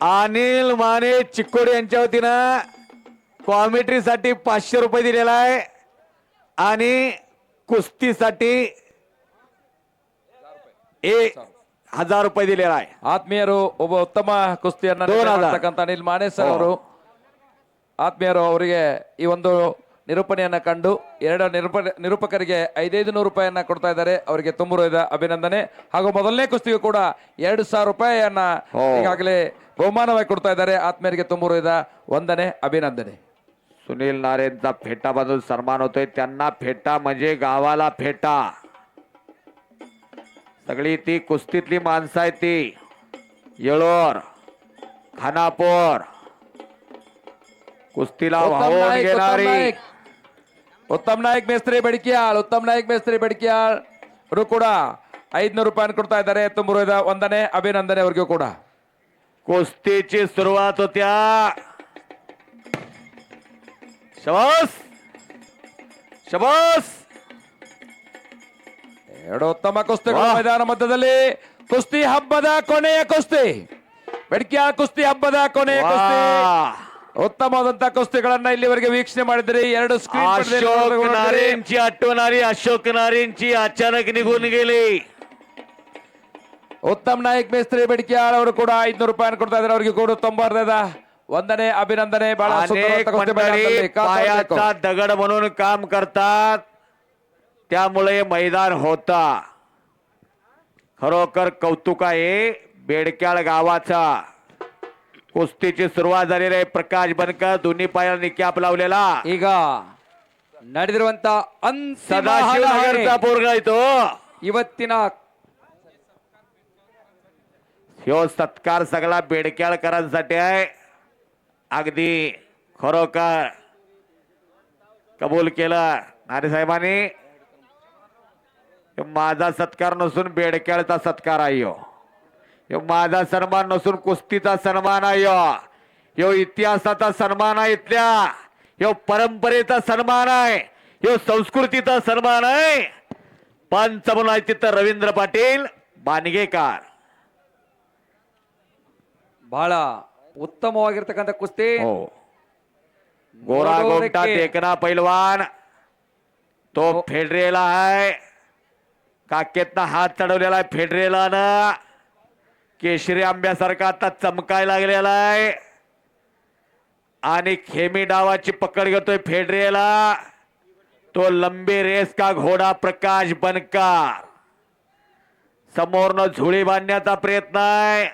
अनिल माने चिक्कोडे यांच्या वतीनं कॉमेंट्रीसाठी पाचशे रुपये दिलेला आहे आणि कुस्तीसाठी एक हजार रुपये दिलेला आहे ಆತ್ಮೀಯರು ಒಬ್ಬ ಉತ್ತಮ ಕುಸ್ತಿಯನ್ನ ದೂರ ನಿರ್ವಹಣೆ ಅದ. ಮಾಡ್ತಕ್ಕಂಥ ಅನಿಲ್ ಮಾನೆ ಸರ್ ಓ. ಅವರು ಆತ್ಮೀಯರು ಅವರಿಗೆ ಈ ಒಂದು ನಿರೂಪಣೆಯನ್ನ ಕಂಡು ಎರಡು ನಿರೂಪ ನಿರೂಪಕರಿಗೆ ಐದೈದು ನೂರು ರೂಪಾಯಿಯನ್ನ ಕೊಡ್ತಾ ಇದ್ದಾರೆ ಅವರಿಗೆ ತುಂಬ ಹೃದಯದ ಅಭಿನಂದನೆ ಹಾಗೂ ಮೊದಲನೇ ಕುಸ್ತಿಗೂ ಕೂಡ ಎರಡು ಸಾವಿರ ರೂಪಾಯಿಯನ್ನ ಓ. ಈಗಾಗಲೇ ಬಹುಮಾನವಾಗಿ ಕೊಡ್ತಾ ಇದ್ದಾರೆ ಆತ್ಮೀಯರಿಗೆ ತುಂಬ ಹೃದಯದ ವಂದನೆ अभिनंदने सुनील नारेंचा फेटा बांधून सन्मान होतोय त्यांना फेटा म्हणजे गावाला फेटा सगळी ती कुस्तीतली माणसं आहे ती येळोर खानापूर कुस्तीला उत्तम वाहून नाईक उत्तम घेणारी नाईक ಉತ್ತಮ್ ನಾಯ್ಕ್ ಮೇಸ್ತ್ರಿ ಬಡಿಕ್ಯಾಳ್ ಉತ್ತಮ್ ನಾಯ್ಕ್ ಮೇಸ್ತ್ರಿ ಬಡಿಕ್ಯಾಳ್ ಅವರು ಕೂಡ ಐದ್ನೂರು ರೂಪಾಯಿ ಕೊಡ್ತಾ ಇದ್ದಾರೆ ತುಂಬ ಹೃದಯದ ವಂದನೆ ಅಭಿನಂದನೆ ಅವರಿಗೂ ಕೂಡ कुस्तीची सुरुवात होत्या शबास शबास ಎರಡು ಉತ್ತಮ ಕುಸ್ತಿಗಳು ವಾಹ್. ಮೈದಾನ ಮಧ್ಯದಲ್ಲಿ ಕುಸ್ತಿ ಹಬ್ಬದ ಕೊನೆಯ ಕುಸ್ತಿ ಬೆಡ್ಕಿಯಾಳ್ ಕುಸ್ತಿ ಹಬ್ಬದ ಕೊನೆಯ ಕುಸ್ತಿ वा. ಉತ್ತಮವಾದಂತಹ ಕುಸ್ತಿಗಳನ್ನ ಇಲ್ಲಿವರೆಗೆ ವೀಕ್ಷಣೆ ಮಾಡಿದ್ರಿ ಎರಡು अशोक ಸ್ಕ್ರೀನ್ नारेंची आठवणारी अशोक नारेंची अचानक निघून गेली ಉತ್ತಮ್ ನಾಯ್ಕ್ ಮೇಸ್ತ್ರಿ ಬೆಡ್ಕಿಯಾಳ್ ಅವರು ಕೂಡ ಐದ್ನೂರು ರೂಪಾಯಿ ಕೊಡ್ತಾ ಇದ್ದಾರೆ ಅವರಿಗೆ ಕೂಡ ತುಂಬ ಹೃದಯದ ವಂದನೆ ಅಭಿನಂದನೆ ಬಹಳ अनेक ಸುಂದರವಾದ ಕುಸ್ತಿ मंडळी ಮೈದಾನದಲ್ಲಿ ಕಾಪಾಡಬೇಕು. पायाचा दगड म्हणून काम करतात त्यामुळे मैदान होता खरोखर कौतुक आहे बेडक्याळ गावाचा कुस्तीची सुरुवात झालेली आहे प्रकाश बनकर दोन्ही पायाला निक्याप लावलेला ಈಗ ನಡೆದಿರುವಂತ ಅಂತಿಮ सदाशिव ಹಣಾಹಣಿ. नगरचा पोरगा आहे तो ಇವತ್ತಿನ ह्यो सत्कार सगळा बेडक्याळकरांसाठी आहे अगदी खरोखर कबूल केलं नारे साहेबांनी ह्यो माझा सत्कार नसून बेडक्याळचा सत्कार आहे ह्यो ह्यो माझा सन्मान नसून कुस्तीचा सन्मान आहे ह्यो ह्यो इतिहासाचा सन्मान आहे इथल्या ह्यो परंपरेचा सन्मान आहे ह्यो संस्कृतीचा सन्मान आहे पंच म्हणून आहे तिथं रवींद्र पाटील बानगेकर ಬಹಳ ಉತ್ತಮವಾಗಿರ್ತಕ್ಕಂಥ ಕುಸ್ತಿ हो गोरा गोमटा ನೋಡೋದಕ್ಕೆ टेकना पैलवान तो हो. फेडरेला आहे काकेतनं हात चढवलेला आहे फेडरेलानं केशरी आंब्यासारखा आता चमकाय लागलेला आहे. आणि खेमी डावाची पकड घेतोय फेडरेला. तो लंबी रेस का घोडा प्रकाश बनकार. समोरनं झुळी बांधण्याचा प्रयत्न आहे.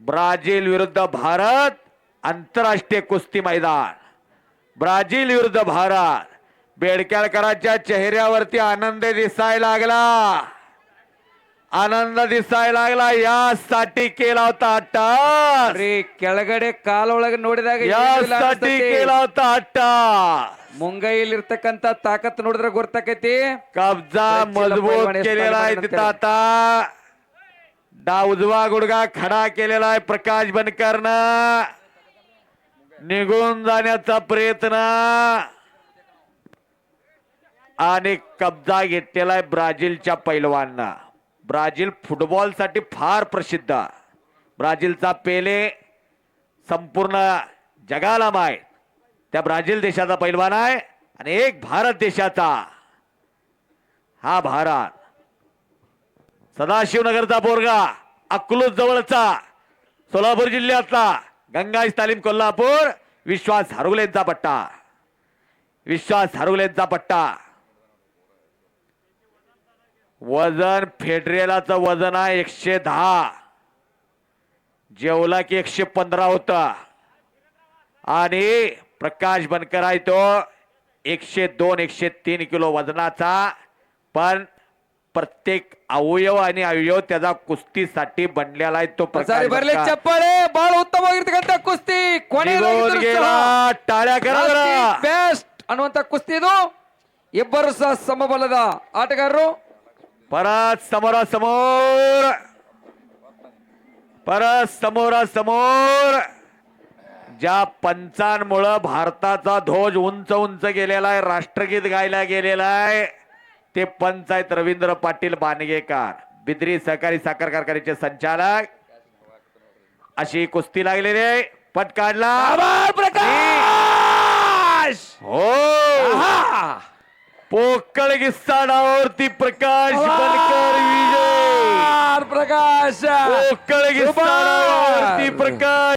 ब्राझील विरुद्ध भारत आंतरराष्ट्रीय कुस्ती मैदान. ब्राझील विरुद्ध भारत. बेडकेळकरांच्या चेहऱ्यावरती आनंद दिसायला लागला. आनंद दिसायला लागला यासाठी केला होता अट्टास ರೀ ಕೆಳಗಡೆ ಕಾಲೊಳಗೆ ನೋಡಿದಾಗ ಏನಿಲ್ಲ यासाठी ಅನ್ಸ್ತತಿ. केला होता अट्टास ಮುಂಗೈಲಿರ್ತಕ್ಕಂಥ ತಾಕತ್ ನೋಡಿದ್ರೆ ಗೊತ್ತಾಕೈತಿ कब्जा प्रचंड मजबूत पैलवान केलेला आहे नंतर. तिथं आता डा उजवा गुडगा खडा केलेला आहे प्रकाश बनकरनं निघून जाण्याचा प्रयत्न आणि कब्जा घेतलेला आहे ब्राझीलच्या पैलवांना ब्राझील फुटबॉलसाठी फार प्रसिद्ध. ब्राझीलचा पेले संपूर्ण जगाला माहीत. त्या ब्राझील देशाचा पैलवान आहे आणि एक भारत देशाचा. हा भारत. सदाशिवनगरचा बोरगा अकलूज जवळचा सोलापूर जिल्ह्यातला गंगाज तालीम कोल्हापूर विश्वास हरुगलेंचा पट्टा. विश्वास हरुगलेंचा पट्टा. वजन फेडरेलाचं वजन आहे एकशे दहा जेवला की एकशे पंधरा होता आणि प्रकाश बनकर आहे तो एकशे दोन एकशे तीन किलो वजनाचा पण प्रत्येक अवयव आणि अवयव त्याचा कुस्तीसाठी बनलेला आहे तो प्रकाश ಸಾರಿ ಬರ್ಲಿ बनकर. ಚಪ್ಪಾಳೆ ಬಹಳ ಉತ್ತಮವಾಗಿರ್ತಕ್ಕಂಥ ಕುಸ್ತಿ निघून गेला टाळ्या करा जरा. ಬೆಸ್ಟ್ ಅನ್ನುವಂತ ಕುಸ್ತಿ ಇದು ಇಬ್ಬರು ಸಹ ಸಮಬಲದ ಆಟಗಾರರು परत समोरासमोर. परत समोरासमोर. ज्या पंचांमुळं भारताचा ध्वज उंच उंच गेलेला आहे राष्ट्रगीत गायला गेलेला आहे ते पंच आहेत रवींद्र पाटील बानगेकर बिद्री सहकारी साखर कारखान्याचे संचालक. अशी कुस्ती लागलेली आहे. पट काढला. प्रकाश! हो. पोकळ गिस्ताडावरती प्रकाश बनकर विजय! प्रकाश! पोकळ गिस्ताडावरती प्रकाश!